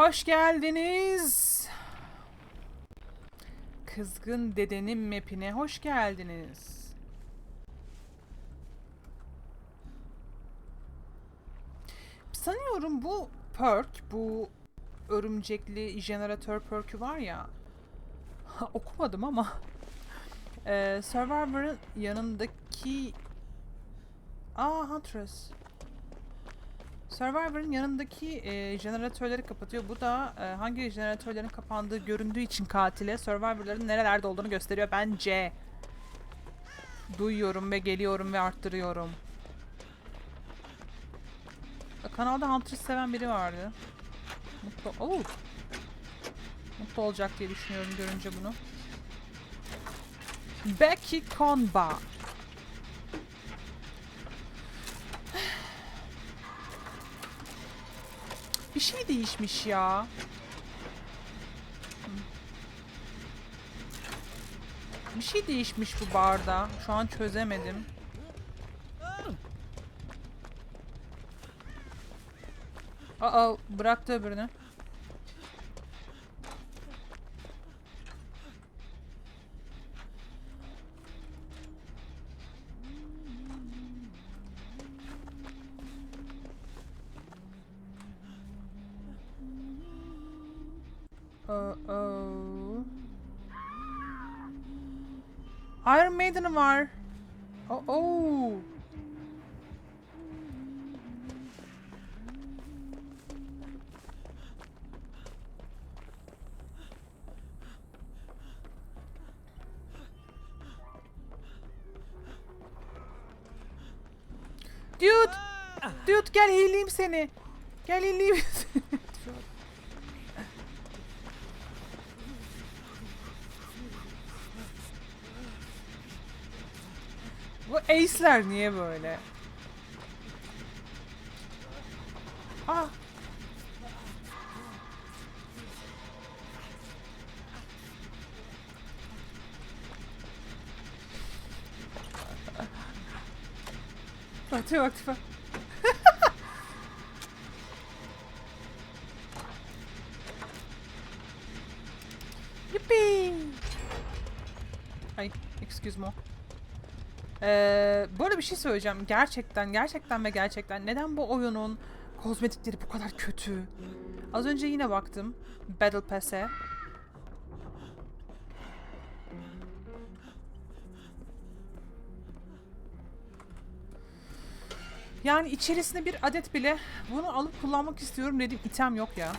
Hoş geldiniz. Kızgın dedenin mapine hoş geldiniz. Sanıyorum bu perk, bu örümcekli jeneratör perk'ü var ya. Okumadım ama. Ee, Survivor'ın yanındaki... Aa Huntress. Survivor'ın yanındaki e, jeneratörleri kapatıyor. Bu da e, hangi jeneratörlerin kapandığı göründüğü için katile Survivor'ların nerelerde olduğunu gösteriyor bence. Duyuyorum ve geliyorum ve arttırıyorum. Kanalda Huntress seven biri vardı. Mutlu, Oo. Mutlu olacak diye düşünüyorum görünce bunu. Becky Conba. Bir şey değişmiş ya. Bir şey değişmiş bu barda. Şu an çözemedim. Aa bıraktı öbürünü. Oh, oh. Iron Maiden var. Oh, oh. Dude! Dude gel healeyim seni. Gel healeyim seni. Bu ace'ler niye böyle? Ah. Tipe bak tipe. Yippee! Ay, excuse me. Ee, bu arada bir şey söyleyeceğim. Gerçekten, gerçekten ve gerçekten neden bu oyunun kozmetikleri bu kadar kötü? Az önce yine baktım Battle Pass'e. Yani içerisinde bir adet bile bunu alıp kullanmak istiyorum dediğim item yok ya.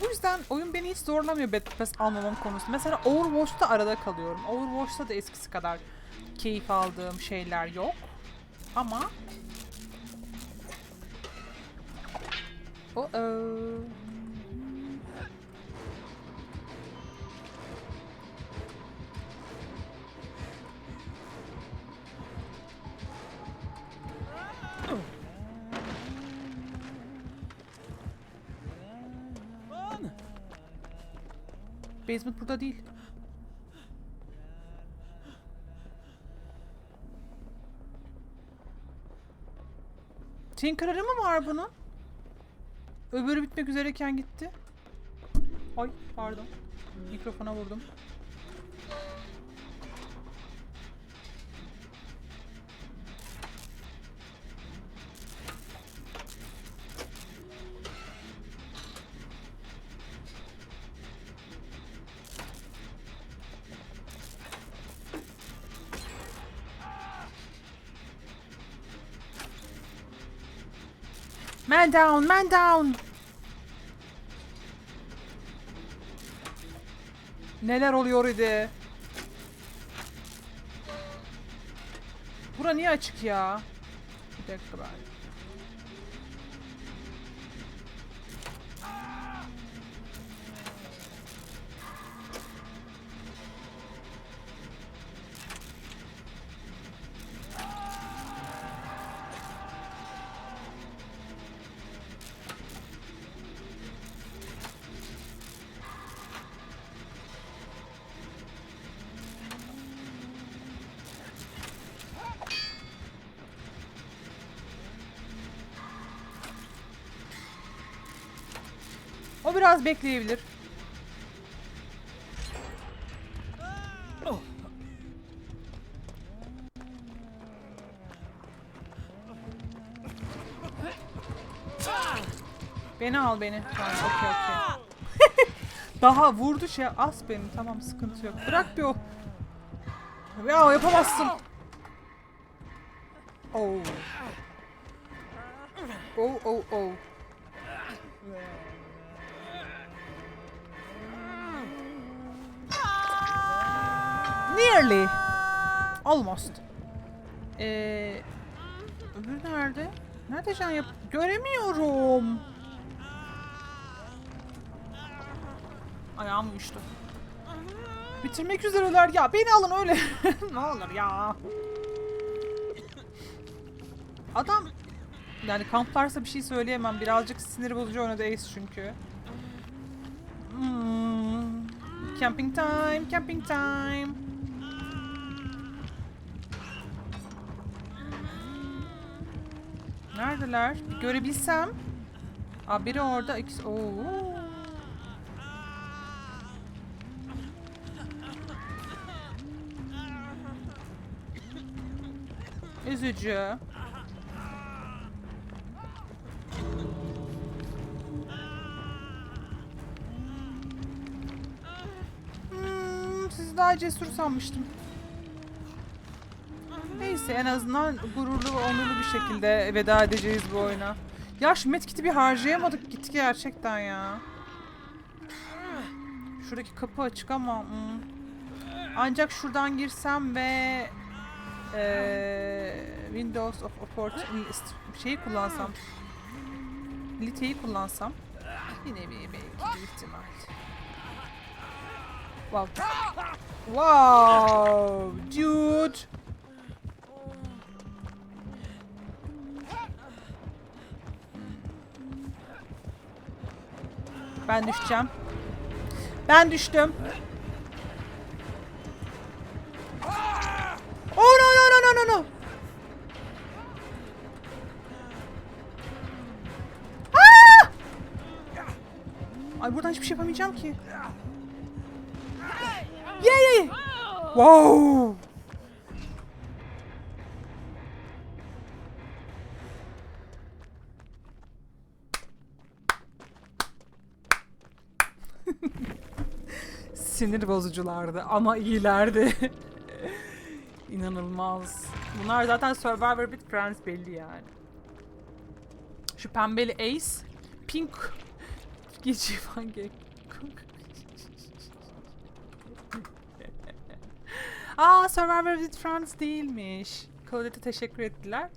Bu yüzden oyun beni hiç zorlamıyor Battle Pass almamam konusunda. Mesela Overwatch'ta arada kalıyorum. Overwatch'ta da eskisi kadar keyif aldığım şeyler yok. Ama Oh oh. Basement burada değil. Tinker'ı mı var bunun? Öbürü bitmek üzereyken gitti. Ay pardon. Mikrofona vurdum. Man down, man down. Neler oluyor idi? Bura niye açık ya? Bir dakika ben. Biraz bekleyebilir. Beni al beni. Tamam okey okey. Daha vurdu şey as beni tamam sıkıntı yok. Bırak bir o. Ya yapamazsın. Oh. Oh oh oh. Nearly. Almost. Ee, öbürü nerede? Nerede can yap? Göremiyorum. Ayağım uyuştu. Bitirmek üzereler ya. Beni alın öyle. ne olur ya. Adam yani kamplarsa bir şey söyleyemem. Birazcık sinir bozucu oynadı Ace çünkü. Hmm. Camping time, camping time. Neredeler? Görebilsem. Aa biri orada, ikisi... Oo. Üzücü. Hmm, sizi daha cesur sanmıştım. Neyse en azından gururlu ve onurlu bir şekilde veda edeceğiz bu oyuna. Ya şu medkit'i bir harcayamadık gitti gerçekten ya. Şuradaki kapı açık ama hmm. ancak şuradan girsem ve eee, Windows of Opportunity şeyi kullansam Lite'yi kullansam yine bir belki bir ihtimal. Wow. Wow, dude. Ben düşeceğim. Ben düştüm. Oh no no no no no no. Aa! Ay buradan hiçbir şey yapamayacağım ki. Yay! Wow! Sinir bozuculardı ama iyilerdi. İnanılmaz. Bunlar zaten Survivor with Friends belli yani. Şu pembeli Ace, Pink Geçi hangi? Aa Survivor with Friends değilmiş. Claudette'e teşekkür ettiler.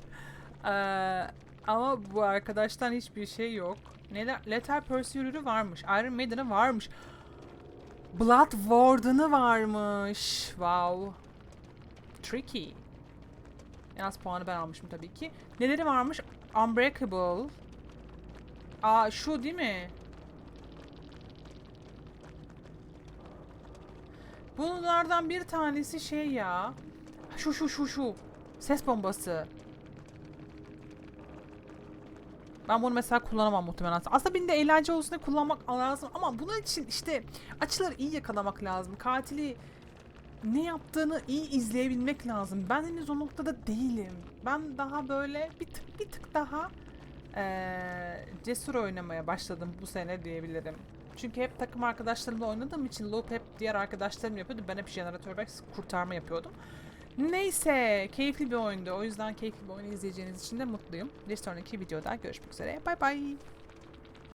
Ee, ama bu arkadaştan hiçbir şey yok. Neler? Lethal Pursuer'ı varmış. Iron Maiden'ı varmış. Blood Warden'ı varmış. Wow. Tricky. En az puanı ben almışım tabii ki. Neleri varmış? Unbreakable. Aa şu değil mi? Bunlardan bir tanesi şey ya. Şu şu şu şu. Ses bombası. Ben bunu mesela kullanamam muhtemelen. Aslında benim de eğlence olsun diye kullanmak lazım ama bunun için işte açıları iyi yakalamak lazım. Katili ne yaptığını iyi izleyebilmek lazım. Ben henüz o noktada değilim. Ben daha böyle bir tık bir tık daha eee, cesur oynamaya başladım bu sene diyebilirim. Çünkü hep takım arkadaşlarımla oynadığım için loop hep diğer arkadaşlarım yapıyordu. Ben hep jeneratör kurtarma yapıyordum. Neyse, keyifli bir oyundu. O yüzden keyifli bir oyunu izleyeceğiniz için de mutluyum. Bir sonraki videoda görüşmek üzere. Bay bay.